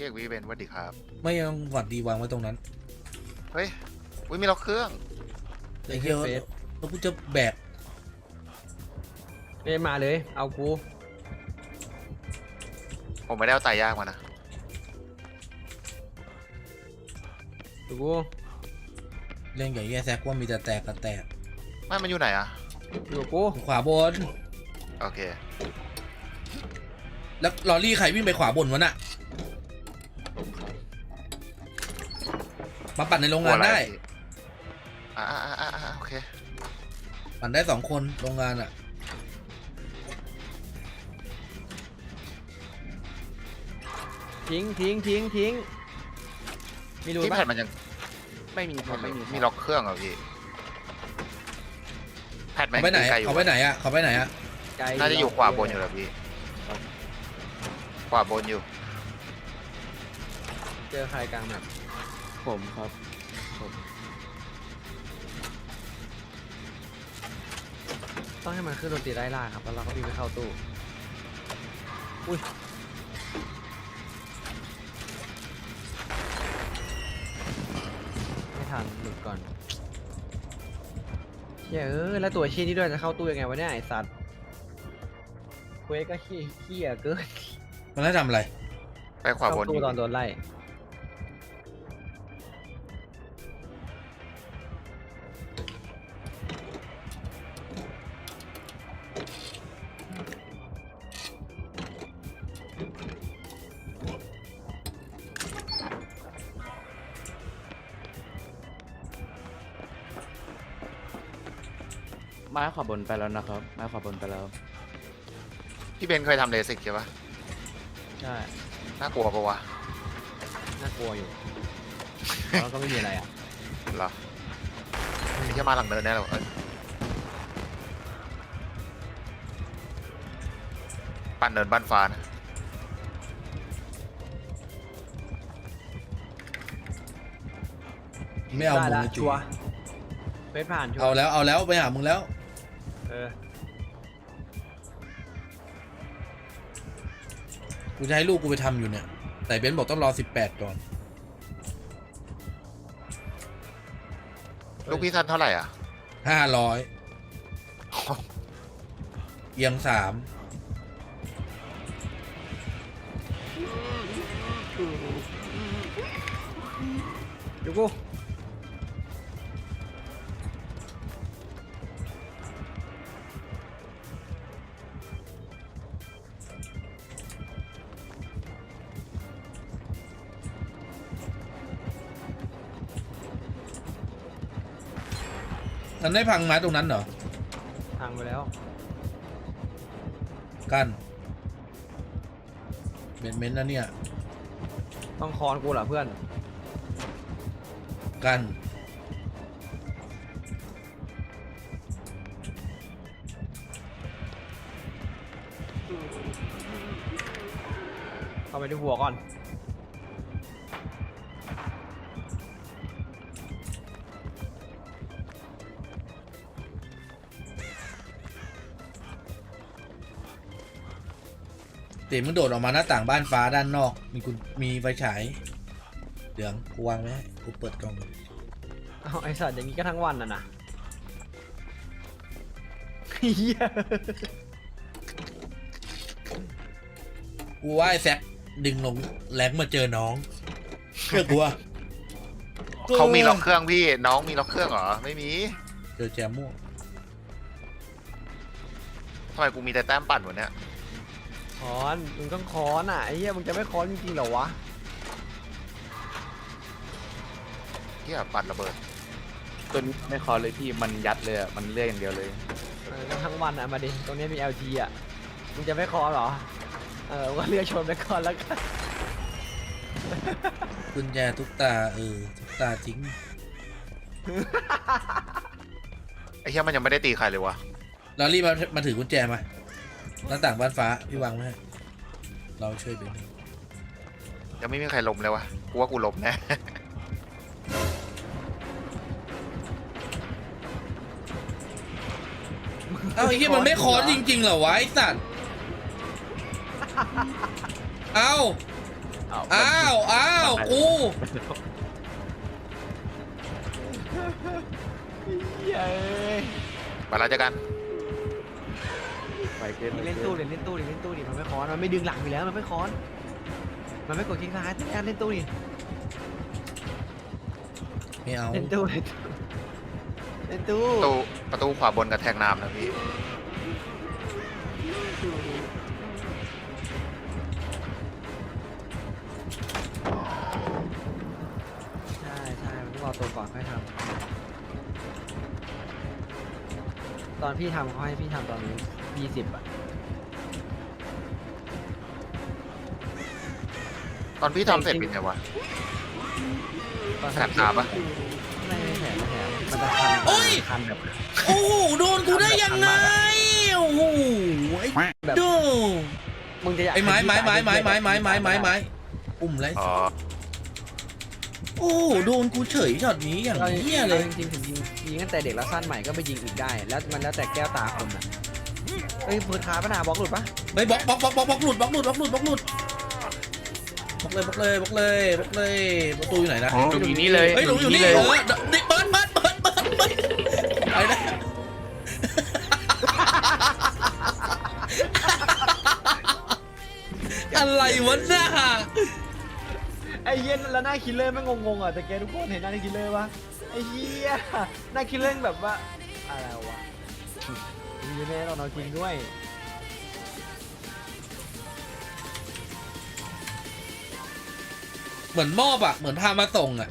พี่เอกวีเบนสวัสดีครับ ไม่ยังหวัดดีวางไว้ตรงนั้นเฮ้ยอุ้ยมีล็อกเครื่องไอ้เหี้ยเฟซ แล้วกูจะแบกเอ้ยมาเลย เอากู ผมไม่ได้เอาตายยากมานะดูกูเล่นกับไอ้เหี้ยแซกว่ามีแต่แตกกับแตกไม่มันอยู่ไหนอะดูกู ขวาบน โอเค แล้วลอรี่ใครวิ่งไปขวาบนวะน่ะ มาปั่นในโรงงานได้อ่าอ่าอ่าอ่าโอเค ปั่นได้สองคนโรงงานอะ ทิ้งทิ้งทิ้งทิ้งมีรูที่ปะแผ่นมันยังไม่มีครับไม่มีมีล็อกเครื่องเหรอพี่แผ่นแม่งเขาไปไหนไกลอยู่เขาไปไหนอะเขาไปไหนอะ ไกลน่าจะอยู่ขวาบนอยู่แล้วพี่ ขวาบนอยู่ เจอใครกลางแบบ ผมครับต้องให้มันขึ้นดนตรีไล่ล่าครับ แล้วเราก็วิ่งไปเข้าตู้ อุ้ย ไม่ทันหลุดก่อนเชี่ยเออแล้วตัวเชี่ยนี่ด้วยจะเข้าตู้ยังไงวะเนี่ยไอสัตว์เควสก็ขี้เขี้ยเกินมันได้ทำอะไร ไปขวาบนอตู้ยู่ตอนโดนไล่ ไม้ขวาบนไปแล้วนะครับไม้ขวาบนไปแล้วพี่เบนเคยทำเลสิกใช่ปะใช่น่ากลัวปะวะน่ากลัวอยู่แล้วก็ไม่มีอะไรอะเหรอไม่ใช่มาหลังเนินแน่หรอกเอ้ยปั้นเนินบ้านฟ้านะไม่เอาได้มึงละเลยจุชัวร์เฟสผ่านชัวเอาร์แล้วเอาแล้วไปหามึงแล้ว เออกูจะให้ลูกกูไปทำอยู่เนี่ย แต่เบนซ์บอกต้องรอสิบแปดก่อน ลูกพี่ทันเท่าไหร่อะ ห้าร้อยเอียงสามดูกู มันได้พังไม้ตรงนั้นเหรอทางไปแล้ว กั้นเบนเมนต์นะเนี่ย ต้องคอนกูเหรอเพื่อน กั้นเข้าไปที่หัวก่อน เต๋มึงโดดออกมาหน้าต่างบ้านฟ้าด้านนอก มีกูมีไฟฉายเหลืองกูวางไว้ให้กูเปิดกล่องเอาไอสัตว์อย่างนี้ก็ทั้งวันน่ะนะเหี้ยกูว่าไอ้แซกดึงลงแรงมาเจอน้องเชื่อกูว่าเขามีล็อกเครื่องพี่น้องมีล็อกเครื่องเหรอไม่มีเจอแจมม่วงทำไมกูมีแต่แต้มปั่นวะเนี่ย คอน มึงต้องคอนอะไอ้เหี้ยมึงจะไม่คอนจริงๆเหรอวะ เที่ยปั่นระเบิดตัวนี้ไม่คอเลยพี่มันยัดเลยอะมันเลื่อยอย่างเดียวเลย เออก็ทั้งวันอะมาดิ ตรงนี้มี LG อะ มึงจะไม่คอนเหรอ เออว่าเรือชนไปก่อนแล้วกัน กุญแจทุกตาเออทุกตาทิ้งไอ้เหี้ยมันยังไม่ได้ตีใครเลยวะลอรี่มามาถือกุญแจมา หน้าต่างบ้านฟ้า พี่วางไว้ให้เราช่วยเบนยังไม่มีใครล้มเลยวะกูว่ากูล้มแน่เอ้าไอ้เหี้ยมันไม่คอนจริงๆเหรอวะไอ้สัตว์เอ้าอ้าวอ้าวอ้าวกูเย้ยไปแล้วเจอกัน ไปเกินเล่นตู้ดิเล่นตู้ดิเล่นตู้ดิมันไม่คอนมันไม่ดึงหลังอยู่แล้วมันไม่คอน มันไม่กดคลิกซ้ายเล่นตู้ดิไม่เอาเล่นตู้เล่นตู้เล่นตู้ประตูประตูขวาบนกระแทกน้ำนะพี่ใช่ใช่มันต้องรอตัวก่อนค่อยทำตอนพี่ทำเขาให้พี่ทำตอนนี้ ยี่สิบอะตอนพี่ทำเสร็จเป็นไงวะตอนแสบตาปะ ไม่ไม่แสบไม่แสบมันจะคันโอ้ย คันแบบโอ้โหโดนกูได้ยังไงโอ้โหไอ้แบบดูมึงจะอยากไอ้ไม้ไม้ไม้ไม้ไม้ไม้ไม้ไม้ไม้อุ้มไรอ๋อ โอ้โหโดนกูเฉยช็อตนี้อย่างเราเหี้ยเลย จริงๆถึงยิงยิงตั้งแต่เด็กแล้วสั้นใหม่ก็ไปยิงอีกได้ แล้วมันแล้วแต่แก้วตาคนอะเอ้ยปืนค้าปะนาบล็อกหลุดปะไปบล็อกบล็อกบล็อกบล็อกบล็อกหลุดบล็อกหลุดบล็อกหลุดบล็อกหลุดบล็อกเลยบล็อกเลยบล็อกเลยบล็อกเลยประตูอยู่ไหนนะตรงนี้เลยเฮ้ยหลงอยู่นี่เลเออเด็กเปิดเปิดเปิดเปิดเปิดไปนะอะไรวะน่าไอ้เหี้ย็นแล้วหน้าคิลเลอร์ไม่งงๆอะแต่แกทุกคนเห็นหน้าคิลเลอร์ปะไอ้เหี้ยหน้าคิลเลอร์แบบว่าอะไรวะ มีแม่เรานอาจริงด้วยเหมือนมอบอะเหมือนพามาส่งอะ